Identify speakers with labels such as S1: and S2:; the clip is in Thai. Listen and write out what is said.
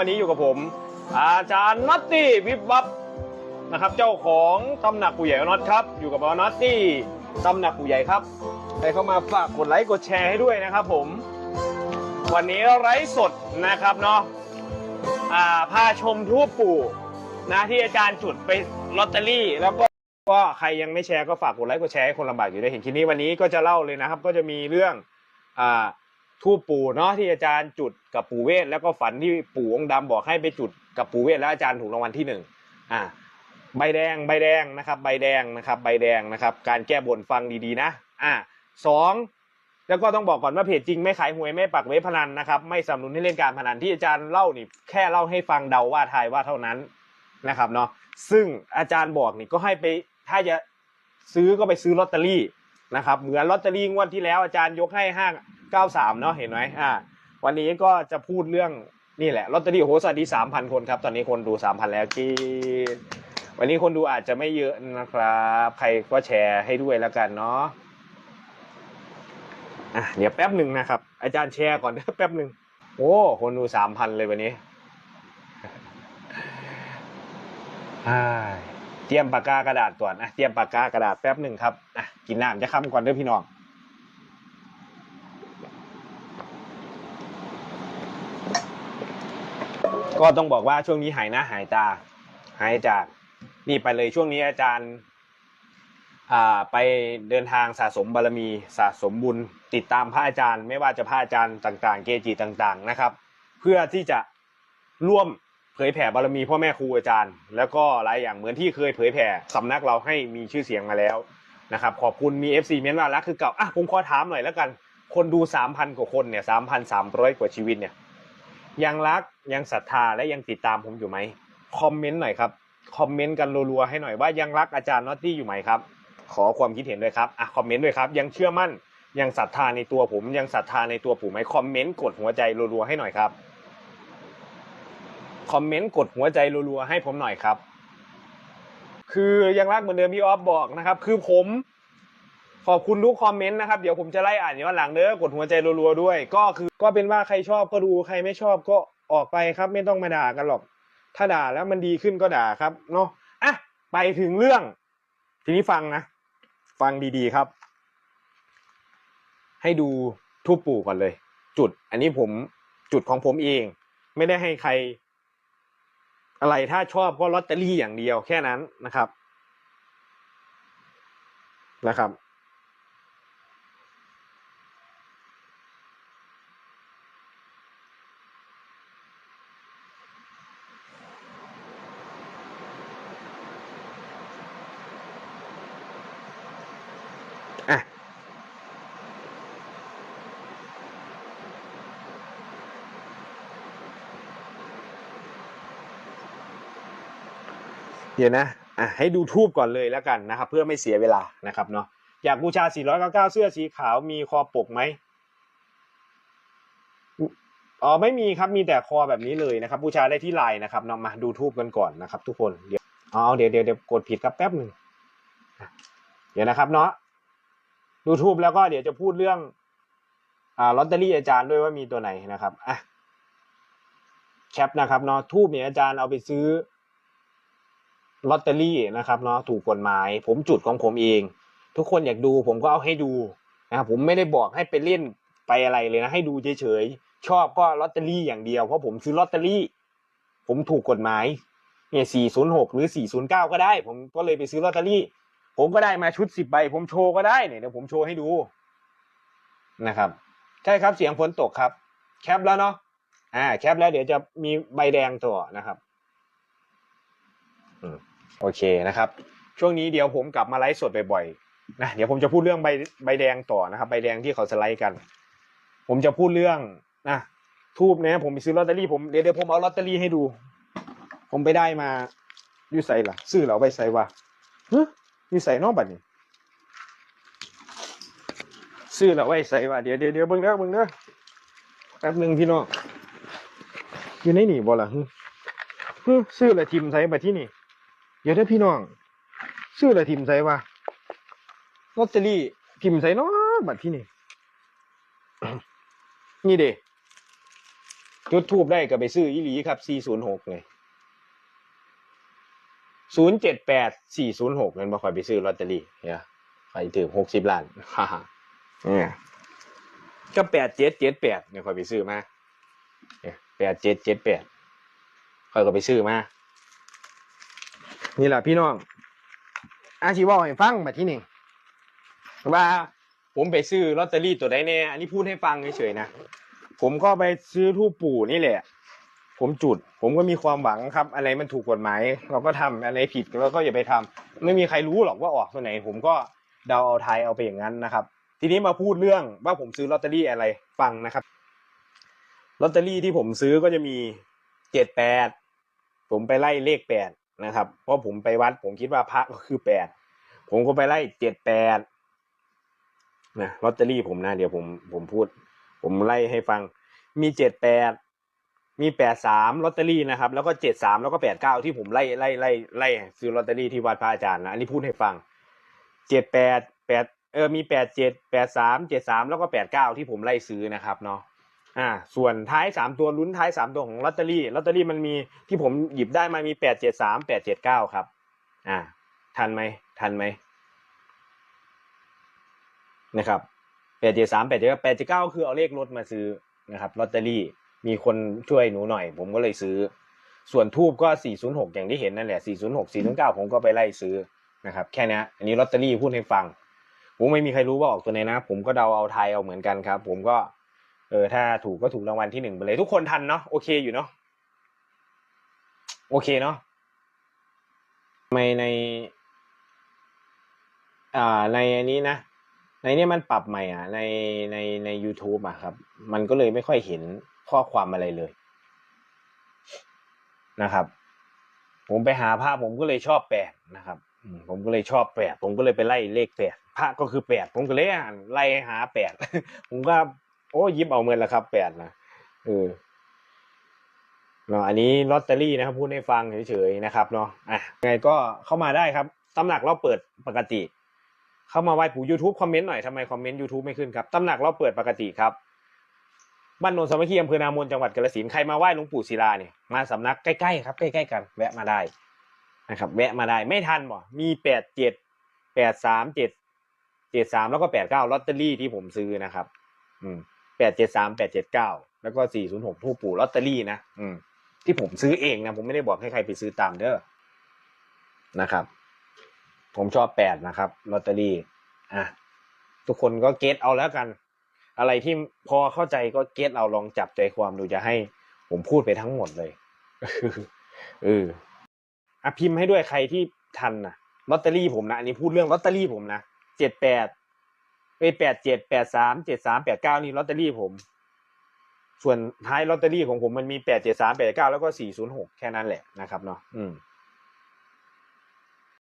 S1: วันนี้อยู่กับผม อาจารย์น็อตตี้วิบวับนะครับ เจ้าของตำหนักปู่ใหญ่น็อตครับ อยู่กับน็อตตี้ตำหนักปู่ใหญ่ครับใครเข้ามาฝากกดไลค์กดแชร์ให้ด้วยนะครับผม วันนี้ไลฟ์สดนะครับเนาะอ่าพาชมทูปปู่นะที่อาจารย์จุดไปลอตเตอรี่ แล้วก็ก็ใครยังไม่แชร์ก็ฝากกดไลค์กดแชร์ให้คนลำบากอยู่ด้เห็นคลิปนี้วันนี้ก็จะเล่าเลยนะครับ ก็จะมีเรื่องอ่า ทูปปู่เนาะที่อาจารย์จุดกับปู่เวทแล้วก็ฝันที่ปู่องค์ดำบอกให้ไปจุดกับปู่เวทแล้วอาจารย์ถูกรางวัลที่หนึ่งอ่าใบแดงใบแดงนะครับใบแดงนะครับใบแดงนะครับ การแก้บนฟังดีๆนะอ่าสองแล้วก็ต้องบอกก่อนว่าเพจจริงไม่ขายหวยไม่ปักเว็บพนันนะครับไม่สนับสนุนให้เล่นการพนันที่อาจารย์เล่านี่แค่เล่าให้ฟังเดาว่าทายว่าเท่านั้นนะครับเนาะซึ่งอาจารย์บอกนี่ก็ให้ไปถ้าจะซื้อก็ไปซื้อลอตเตอรี่นะครับเหมือนลอตเตอรี่งวดที่แล้วอาจารย์ยกให้ห้า 93 เนาะเห็นไหมอ่า วันนี้ก็จะพูดเรื่องนี่แหละลอตเตอรี่โอ้โหสวัสดี 3,000 คนครับ ตอนนี้คนดู 3,000 แล้วกีวันนี้คนดูอาจจะไม่เยอะนะครับ ใครก็แชร์ให้ด้วยแล้วกันเนาะอะเดี๋ยวแป๊บหนึ่งนะครับ อาจารย์แชร์ก่อนแป๊บหนึ่งโอ้คนดู 3,000 เลยวันนี้อ่าเตรียมปากกากระดาษก่อนนะเตรียมปากกากระดาษแป๊บหนึ่งครับอะกินน้ำจะค้ำก่อนเด้อพี่น้อง ก็ต้องบอกว่าช่วงนี้หายหน้าหายตา หายจากนี่ไปเลยช่วงนี้อาจารย์อ่าไปเดินทางสะสมบารมีสะสมบุญติดตามพระอาจารย์ ไม่ว่าจะพระอาจารย์ต่างๆ เกจิต่างๆนะครับ เพื่อที่จะร่วมเผยแผ่บารมีพ่อแม่ครูอาจารย์ แล้วก็หลายอย่างเหมือนที่เคยเผยแผ่สำนักเราให้มีชื่อเสียงมาแล้วนะครับขอบคุณมี FC เม้นว่ารักคือเก่าอะผมขอถามหน่อยแล้วกัน คนดู 3,000 กว่าคนเนี่ย3,300 กว่าชีวิตเนี่ย ยังรักยังศรัทธาและยังติดตามผมอยู่ไหมคอมเมนต์หน่อยครับคอมเมนต์กันรัวๆให้หน่อยว่ายังรักอาจารย์นอตตี้อยู่ไหมครับ ขอความคิดเห็นด้วยครับอะคอมเมนต์ด้วยครับ ยังเชื่อมั่นยังศรัทธาในตัวผมยังศรัทธาในตัวผมไหมคอมเมนต์กดหัวใจรัวๆให้หน่อยครับคอมเมนต์กดหัวใจรัวๆให้ผมหน่อยครับ คือยังรักเหมือนเดิมพี่ออฟบอกนะครับ คือผม ขอบคุณทุกคอมเมนต์นะครับเดี๋ยวผมจะไล่อ่านย้อนหลังเด้อกดหัวใจรัวๆด้วย ก็คือก็เป็นว่าใครชอบก็ดูใครไม่ชอบก็ออกไปครับไม่ต้องมาด่ากันหรอก ถ้าด่าแล้วมันดีขึ้นก็ด่าครับเนาะอะไปถึงเรื่อง ทีนี้ฟังนะฟังดีๆครับ ให้ดูทูปปู่ก่อนเลย จุด อันนี้ผมจุดของผมเอง ไม่ได้ให้ใคร อะไรถ้าชอบก็ลอตเตอรี่อย่างเดียวแค่นั้นนะครับนะครับ อะเดี๋ยวนะอะให้ดูทูบก่อนเลยแล้วกันนะครับ เพื่อไม่เสียเวลานะครับเนาะอยากบูชา 499 เสื้อสีขาวมีคอปกไหมอ๋อไม่มีครับมีแต่คอแบบนี้เลยนะครับบูชาได้ที่ไลน์นะครับเนาะมาดูทูบกันก่อนนะครับ ทุกคนเดี๋ยวอ๋อเดี๋ยวเดี๋ยวเดี๋ยวกดผิดครับแป๊บหนึ่งเดี๋ยวนะครับเนาะ ดูทูบแล้วก็เดี๋ยวจะพูดเรื่องอ่าลอตเตอรี่อาจารย์ด้วยว่ามีตัวไหนนะครับอะแคปนะครับเนาะทูบเนี่ยอาจารย์เอาไปซื้อลอตเตอรี่นะครับเนาะถูกกฎหมาย ผมจุดของผมเอง ทุกคนอยากดูผมก็เอาให้ดูนะครับผมไม่ได้บอกให้ไปเล่นไปอะไรเลยนะให้ดูเฉยๆชอบก็ลอตเตอรี่อย่างเดียวเพราะผมซื้อลอตเตอรี่ ผมถูกกฎหมายเนี่ย406 หรือ 409 ก็ได้ ผมก็เลยไปซื้อลอตเตอรี่ ผมก็ได้มาชุด10ใบ ผมโชว์ก็ได้เนี่ยเดี๋ยวผมโชว์ให้ดูนะครับ ใช่ครับเสียงฝนตกครับ แคปแล้วเนาะอ่า แคปแล้วเดี๋ยวจะมีใบแดงต่อนะครับอืมโอเคนะครับ ช่วงนี้เดี๋ยวผมกลับมาไลฟ์สดบ่อยๆนะเดี๋ยวผมจะพูดเรื่องใบใบแดงต่อนะครับ ใบแดงที่เขาสไลด์กัน ผมจะพูดเรื่องนะทูบเนี่ยผมไปซื้อลอตเตอรี่ผมเดี๋ยวเดี๋ยวผมเอาลอตเตอรี่ให้ดู ผมไปได้มาอยู่ใส่ละซื้อเหรอไปใส่วะ อยู่ใส่นอกบัตรนี่ซื้อเหรอไว้ใส่วะเดี๋ยวเดี๋ยวเดี๋ยวเบิ่งเด้อเบิ่งเด้อแป๊บหนึ่งพี่น้องอยู่ในนี่บ่ล่ะฮึฮึซื้อละทิมใส่บัตรที่นี่ เดี๋ยวถ้าพี่น้อง ซื้ออะไรทิมใส่วะลอตเตอรี่ทิมใส่เนาะบัตรที่นี่ นี่เด้จุดทูบได้ก็ไปซื้ออีหลีครับ406เลย 078406นั่ศูนย์หกมันบ่ค่อยไปซื้อลอตเตอรี่เนี่ยใครถือ60ล้านฮ่าฮ่าเนี่ยก็8778เนี่ยค่อยไปซื้อมาเนี่ย8778ค่อยก็ไปซื้อมานี่แหละพี่น้องอาชีวะให้ฟังแบบที่หนึ่งว่าผมไปซื้อลอตเตอรี่ตัวใดแน่อันนี้พูดให้ฟังเฉยๆนะ ผมก็ไปซื้อทูปปู่นี่แหละ ผมจุด ผมก็มีความหวังครับ อะไรมันถูกกฎหมาย เราก็ทำอะไรผิดเราก็อย่าไปทำไม่มีใครรู้หรอกว่าออกตัวไหน ผมก็เดาเอาทายเอาไปอย่างนั้นนะครับ ทีนี้มาพูดเรื่องว่าผมซื้อลอตเตอรี่อะไรฟังนะครับลอตเตอรี่ที่ผมซื้อก็จะมีเจ็ดแปดผมไปไล่เลขแปดนะครับ เพราะผมไปวัด ผมคิดว่าพระก็คือแปดผมก็ไปไล่เจ็ดแปดนะลอตเตอรี่ผมนะเดี๋ยวผมผมพูด ผมไล่ให้ฟัง มีเจ็ดแปด มีแปดสามลอตเตอรี่นะครับ แล้วก็เจ็ดสามแล้วก็แปดเก้าที่ผมไล่ไล่ไล่ไล่ซื้อลอตเตอรี่ที่วัดพระอาจารย์นะอันนี้พูดให้ฟังเจ็ดแปดแปดเออมีแปดเจ็ดแปดสามเจ็ดสามแล้วก็แปดเก้าที่ผมไล่ซื้อนะครับเนาะอ่า ส่วนท้ายสามตัวลุ้นท้ายสามตัวของลอตเตอรี่ลอตเตอรี่มันมีที่ผมหยิบได้มามีแปดเจ็ดสามแปดเจ็ดเก้าครับ อ่า ทันไหมทันไหมนะครับแปดเจ็ดสามแปดเจ็ดแปดเจ็ดเก้าคือเอาเลขรถมาซื้อนะครับลอตเตอรี่ มีคนช่วยหนูหน่อย ผมก็เลยซื้อ ส่วนทูบก็สี่ศูนย์หกอย่างที่เห็นนั่นแหละสี่ศูนย์หกสี่ศูนย์เก้าผมก็ไปไล่ซื้อนะครับ แค่นี้อันนี้ลอตเตอรี่พูดให้ฟัง ผมไม่มีใครรู้ว่าออกตัวไหนนะ ผมก็เดาเอาทายเอาเหมือนกันครับ ผมก็ เออถ้าถูกก็ถูกรางวัลที่หนึ่งไปเลย ทุกคนทันเนาะโอเคอยู่เนาะโอเคเนาะทำไมใน อ่า ในอันนี้นะ ในนี้มันปรับใหม่อะ ในในใน u t u b e อะครับ มันก็เลยไม่ค่อยเห็น ข้อความอะไรเลยนะครับ ผมไปหาภาพผมก็เลยชอบแปดนะครับผมก็เลยชอบแปดผมก็เลยไปไล่เลขแปดพระก็คือแปดผมก็เลยอ่านไล่หาแปดผมก็ โอ้ยิบเอาเงินแล้วครับแปดนะเออเนาะอันนี้ลอตเตอรี่นะครับพูดให้ฟังเฉยๆนะครับเนาะอะยังไงก็เข้ามาได้ครับตำหนักเราเปิดปกติ เข้ามาไหว้ปู่ YouTube คอมเมนต์หน่อยทำไมคอมเมนต์ YouTube ไม่ขึ้นครับตำหนักเราเปิดปกติครับ บ้านโนนสามัคคีอำเภอนามนจังหวัดกาฬสินธุ์ใครมาไหว้หลวงปู่ศิลาเนี่ยมาสำนักใกล้ๆครับใกล้ๆกัน แวะมาได้นะครับ แวะมาได้ไม่ทันบ่มีแปดเจ็ดแปดสามเจ็ดเจ็ดสามแล้วก็แปดเก้าลอตเตอรี่ที่ผมซื้อนะครับ อืมแปดเจ็ดสามแปดเจ็ดเก้าแล้วก็สี่ศูนย์หกทูปปู่ลอตเตอรี่นะอืมที่ผมซื้อเองนะผมไม่ได้บอกให้ใครไปซื้อตามเด้อนะครับ ผมชอบแปดนะครับลอตเตอรี่อะทุกคนก็เก็ตเอาแล้วกัน อะไรที่พอเข้าใจก็เก็ตเอาลองจับใจความดูจะให้ ผมพูดไปทั้งหมดเลยเอออะพิมพ์ให้ด้วยใครที่ทันนะลอตเตอรี่ผมนะอันนี้พูดเรื่องลอตเตอรี่ผมนะเจ็ดแปดไปแปดเจ็ดแปดสามเจ็ดสามแปดเก้านี่ลอตเตอรี่ผม ส่วนท้ายลอตเตอรี่ของผมมันมีแปดเจ็ดสามแปดเก้าแล้วก็สี่ศูนย์หกแค่นั้นแหละนะครับเนาะอืม